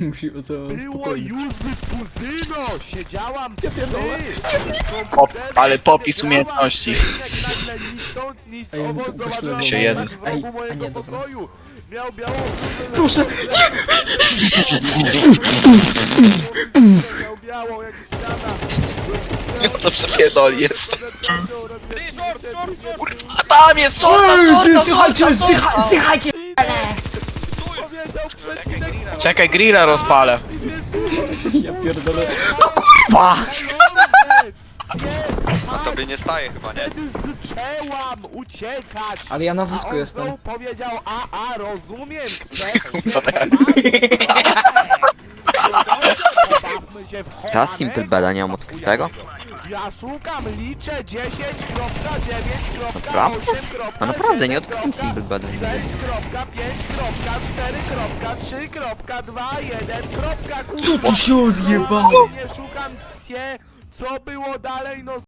Musi ocałować Było spokojnie. już kuzyno! Siedziałam ja Pop, ale popis umiejętności. Ej, ja. Się jeden. Ej, a nie, dobra. Miał białą Proszę, Miał białą jak ściana. To przepierdoli jest. Ty, short, short, short! A tam jest sorta, sorta, sorta, sorta. zdychajcie! Czekaj, grilla rozpalę. Ja pierdolę. Pa! A tobie nie staje chyba, nie? Wtedy zaczęłam uciekać. Ale ja na A wózku on jestem. znowu powiedział, a, a, rozumiem, Beda nie mam odkrytego. Ja szukam, liczę 10.9.8.9. Naprawdę? No naprawdę, nie odkryłem Simple Beda. 6.5.3.2.1. Co tu się odjebało? Nie szukam się, co było dalej, no